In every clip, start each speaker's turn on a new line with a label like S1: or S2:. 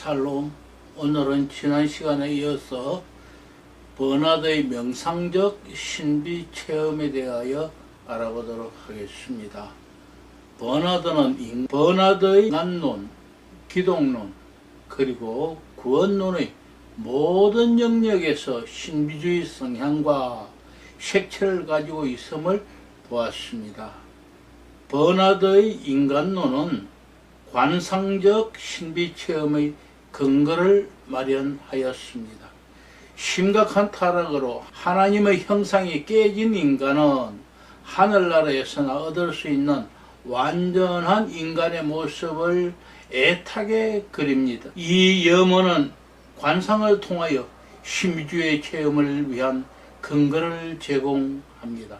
S1: 샬롬 오늘은 지난 시간에 이어서 버나드의 명상적 신비 체험에 대하여 알아보도록 하겠습니다. 버나드는 인- 버나드의 난론, 기독론, 그리고 구원론의 모든 영역에서 신비주의 성향과 색채를 가지고 있음을 보았습니다. 버나드의 인간론은 관상적 신비 체험의 근거를 마련하였습니다. 심각한 타락으로 하나님의 형상이 깨진 인간은 하늘나라에서나 얻을 수 있는 완전한 인간의 모습을 애타게 그립니다. 이 염원은 관상을 통하여 신비주의 체험을 위한 근거를 제공합니다.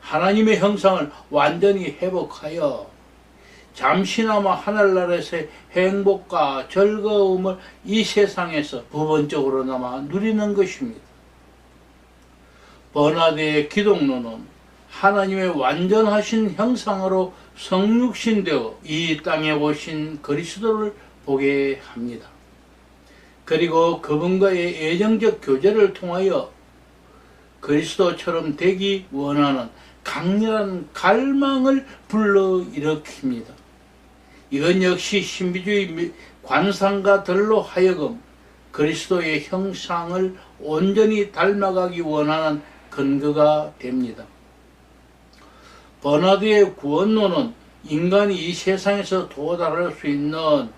S1: 하나님의 형상을 완전히 회복하여 잠시나마 하늘나라에서의 행복과 즐거움을 이 세상에서 부분적으로나마 누리는 것입니다. 버나드의 기독론은 하나님의 완전하신 형상으로 성육신되어 이 땅에 오신 그리스도를 보게 합니다. 그리고 그분과의 애정적 교제를 통하여 그리스도처럼 되기 원하는 강렬한 갈망을 불러일으킵니다. 이건 역시 신비주의 관상가들로 하여금 그리스도의 형상을 온전히 닮아가기 원하는 근거가 됩니다. 버나드의 구원론은 인간이 이 세상에서 도달할 수 있는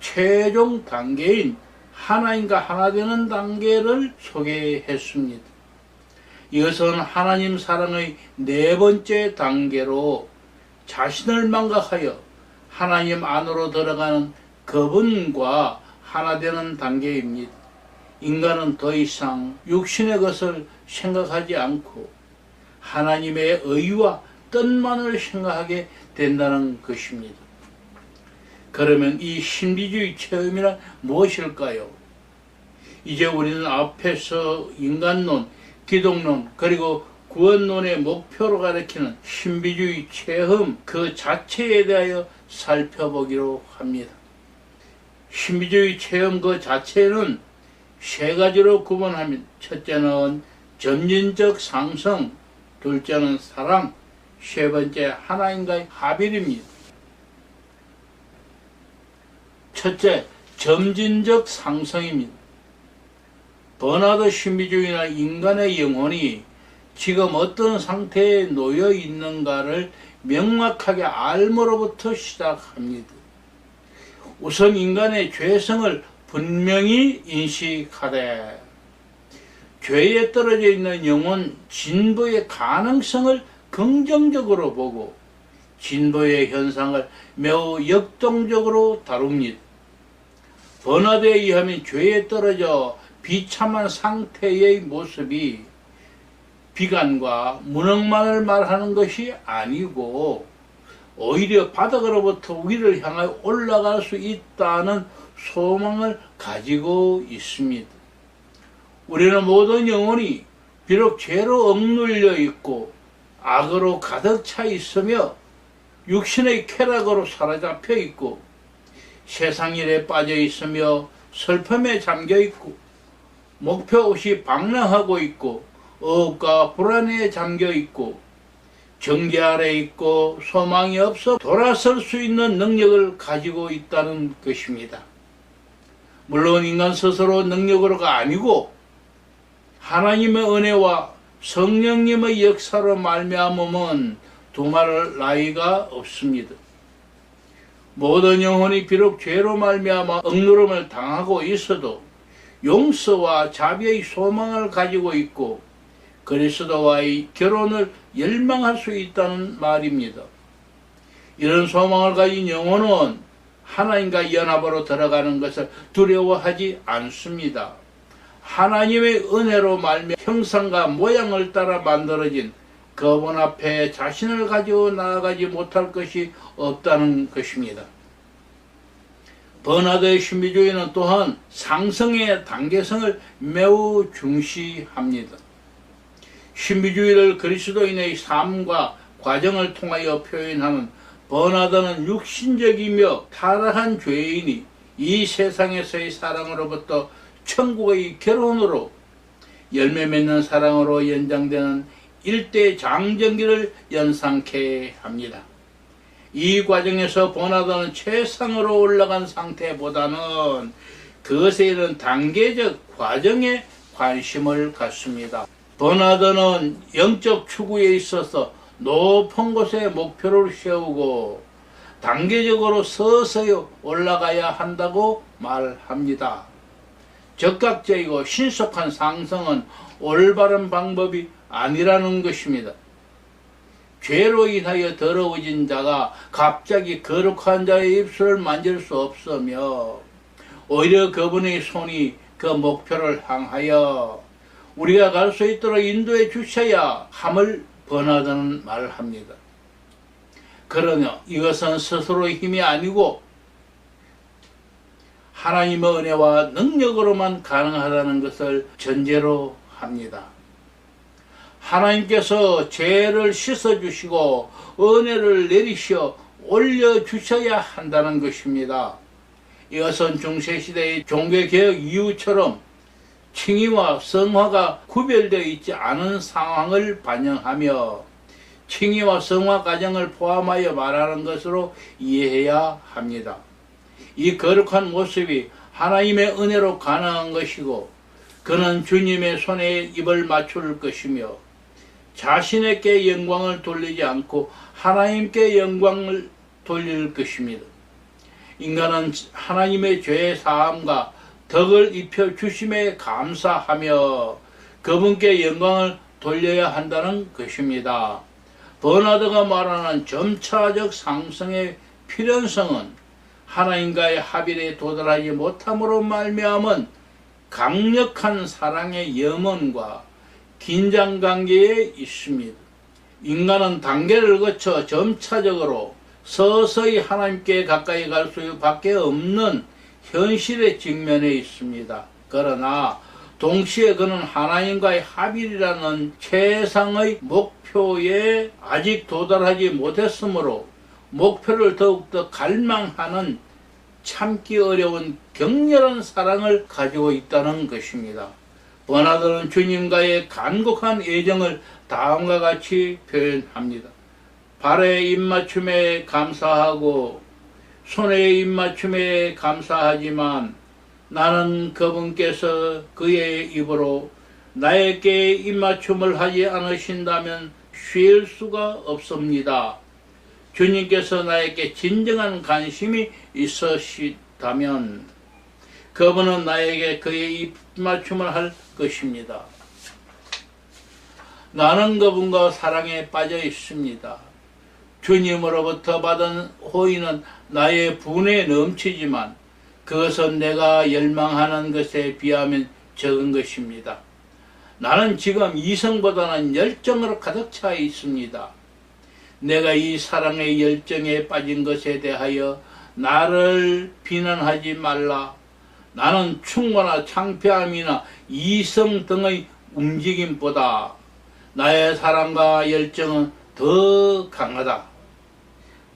S1: 최종 단계인 하나님과 하나 되는 단계를 소개했습니다. 이것은 하나님 사랑의 네 번째 단계로 자신을 망각하여 하나님 안으로 들어가는 그분과 하나 되는 단계입니다. 인간은 더 이상 육신의 것을 생각하지 않고 하나님의 의와 뜻만을 생각하게 된다는 것입니다. 그러면 이 신비주의 체험이란 무엇일까요? 이제 우리는 앞에서 인간론, 기독론, 그리고 구원론의 목표로 가리키는 신비주의 체험 그 자체에 대하여 살펴보기로 합니다. 신비주의 체험 그 자체는 세 가지로 구분하면 첫째는 점진적 상승, 둘째는 사랑, 세 번째 하나님과의 합일입니다. 첫째, 점진적 상승입니다. 버나드 신비주의나 인간의 영혼이 지금 어떤 상태에 놓여 있는가를 명확하게 알므로부터 시작합니다. 우선 인간의 죄성을 분명히 인식하되 죄에 떨어져 있는 영혼 진보의 가능성을 긍정적으로 보고 진보의 현상을 매우 역동적으로 다룹니다. 버나드에 의하면 죄에 떨어져 비참한 상태의 모습이 비관과 무능만을 말하는 것이 아니고 오히려 바닥으로부터 위를 향하여 올라갈 수 있다는 소망을 가지고 있습니다. 우리는 모든 영혼이 비록 죄로 억눌려 있고 악으로 가득 차 있으며 육신의 쾌락으로 사로잡혀 있고 세상 일에 빠져 있으며 슬픔에 잠겨 있고 목표 없이 방랑하고 있고 억과 불안에 잠겨 있고 정계 아래 있고 소망이 없어 돌아설 수 있는 능력을 가지고 있다는 것입니다. 물론 인간 스스로 능력으로가 아니고 하나님의 은혜와 성령님의 역사로 말미암음은 두말할 나이가 없습니다. 모든 영혼이 비록 죄로 말미암아 억누름을 당하고 있어도 용서와 자비의 소망을 가지고 있고 그리스도와의 결혼을 열망할 수 있다는 말입니다. 이런 소망을 가진 영혼은 하나님과 연합으로 들어가는 것을 두려워하지 않습니다. 하나님의 은혜로 말미 형상과 모양을 따라 만들어진 그분 앞에 자신을 가지고 나아가지 못할 것이 없다는 것입니다. 버나드의 신비주의는 또한 상승의 단계성을 매우 중시합니다. 신비주의를 그리스도인의 삶과 과정을 통하여 표현하는 버나드는 육신적이며 타락한 죄인이 이 세상에서의 사랑으로부터 천국의 결혼으로 열매 맺는 사랑으로 연장되는 일대 장정기를 연상케 합니다. 이 과정에서 보나다는 최상으로 올라간 상태보다는 그것에 이른 단계적 과정에 관심을 갖습니다. 버나드는 영적 추구에 있어서 높은 곳에 목표를 세우고 단계적으로 서서히 올라가야 한다고 말합니다. 적극적이고 신속한 상승은 올바른 방법이 아니라는 것입니다. 죄로 인하여 더러워진 자가 갑자기 거룩한 자의 입술을 만질 수 없으며 오히려 그분의 손이 그 목표를 향하여 우리가 갈 수 있도록 인도해 주셔야 함을 번하다는 말을 합니다. 그러나 이것은 스스로의 힘이 아니고 하나님의 은혜와 능력으로만 가능하다는 것을 전제로 합니다. 하나님께서 죄를 씻어주시고 은혜를 내리셔 올려주셔야 한다는 것입니다. 이것은 중세시대의 종교개혁 이후처럼 칭의와 성화가 구별되어 있지 않은 상황을 반영하며 칭의와 성화 과정을 포함하여 말하는 것으로 이해해야 합니다. 이 거룩한 모습이 하나님의 은혜로 가능한 것이고 그는 주님의 손에 입을 맞출 것이며 자신에게 영광을 돌리지 않고 하나님께 영광을 돌릴 것입니다. 인간은 하나님의 죄 사함과 덕을 입혀 주심에 감사하며 그분께 영광을 돌려야 한다는 것입니다. 버나드가 말하는 점차적 상승의 필연성은 하나님과의 합일에 도달하지 못함으로 말미암은 강력한 사랑의 염원과 긴장 관계에 있습니다. 인간은 단계를 거쳐 점차적으로 서서히 하나님께 가까이 갈 수밖에 없는 현실의 직면에 있습니다. 그러나 동시에 그는 하나님과의 합일이라는 최상의 목표에 아직 도달하지 못했으므로 목표를 더욱더 갈망하는 참기 어려운 격렬한 사랑을 가지고 있다는 것입니다. 버나드는 주님과의 간곡한 애정을 다음과 같이 표현합니다. 발의 입맞춤에 감사하고 손의 입맞춤에 감사하지만 나는 그분께서 그의 입으로 나에게 입맞춤을 하지 않으신다면 쉴 수가 없습니다. 주님께서 나에게 진정한 관심이 있으시다면 그분은 나에게 그의 입맞춤을 할 것입니다. 나는 그분과 사랑에 빠져 있습니다. 주님으로부터 받은 호의는 나의 분에 넘치지만 그것은 내가 열망하는 것에 비하면 적은 것입니다. 나는 지금 이성보다는 열정으로 가득 차 있습니다. 내가 이 사랑의 열정에 빠진 것에 대하여 나를 비난하지 말라. 나는 충고나 창피함이나 이성 등의 움직임보다 나의 사랑과 열정은 더 강하다.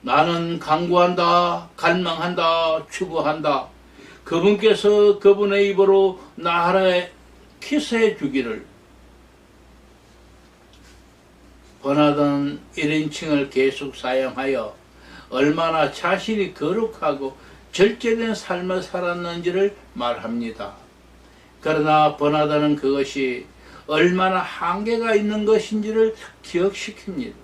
S1: 나는 강구한다, 갈망한다, 추구한다. 그분께서 그분의 입으로 나하에 키스해 주기를 번하던 1인칭을 계속 사용하여 얼마나 자신이 거룩하고 절제된 삶을 살았는지를 말합니다. 그러나 번하다는 그것이 얼마나 한계가 있는 것인지를 기억시킵니다.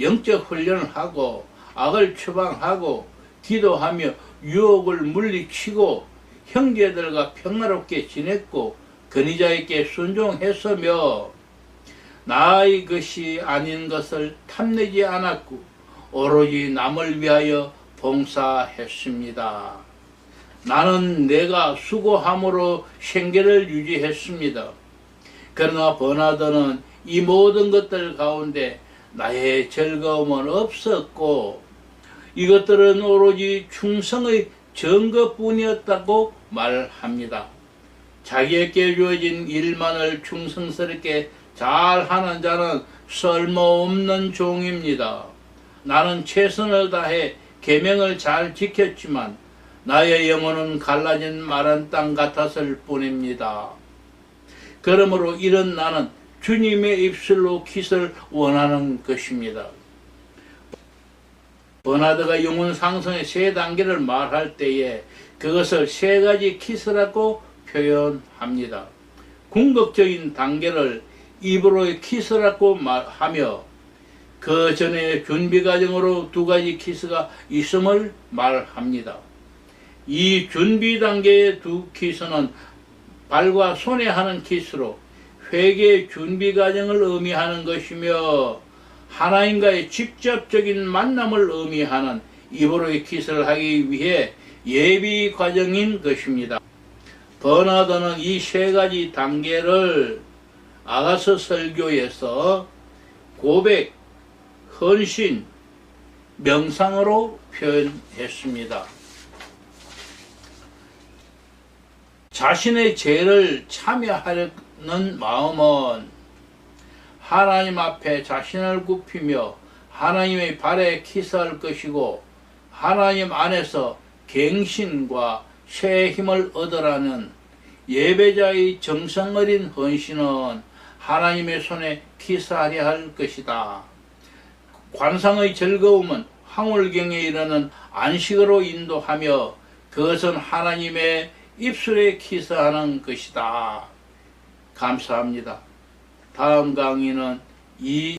S1: 영적 훈련을 하고 악을 추방하고 기도하며 유혹을 물리치고 형제들과 평화롭게 지냈고 근위자에게 순종했으며 나의 것이 아닌 것을 탐내지 않았고 오로지 남을 위하여 봉사했습니다. 나는 내가 수고함으로 생계를 유지했습니다. 그러나 버나드는 이 모든 것들 가운데 나의 즐거움은 없었고 이것들은 오로지 충성의 증거뿐이었다고 말합니다. 자기에게 주어진 일만을 충성스럽게 잘하는 자는 쓸모없는 종입니다. 나는 최선을 다해 계명을 잘 지켰지만 나의 영혼은 갈라진 마른 땅 같았을 뿐입니다. 그러므로 이런 나는 주님의 입술로 킷을 원하는 것입니다. 버나드가 영혼 상승의 세 단계를 말할 때에 그것을 세 가지 키스라고 표현합니다. 궁극적인 단계를 입으로의 키스라고 말하며 그 전에 준비 과정으로 두 가지 키스가 있음을 말합니다. 이 준비 단계의 두 키스는 발과 손에 하는 키스로 회개 준비 과정을 의미하는 것이며 하나님과의 직접적인 만남을 의미하는 입으로의 키스를 하기 위해 예비 과정인 것입니다. 버나더는 이 세 가지 단계를 아가서 설교에서 고백, 헌신, 명상으로 표현했습니다. 자신의 죄를 참여하려는 마음은 하나님 앞에 자신을 굽히며 하나님의 발에 키스할 것이고 하나님 안에서 갱신과 새 힘을 얻으라는 예배자의 정성어린 헌신은 하나님의 손에 키스하려 할 것이다. 관상의 즐거움은 황홀경에 이르는 안식으로 인도하며 그것은 하나님의 입술에 키스하는 것이다. 감사합니다. 다음 강의는 이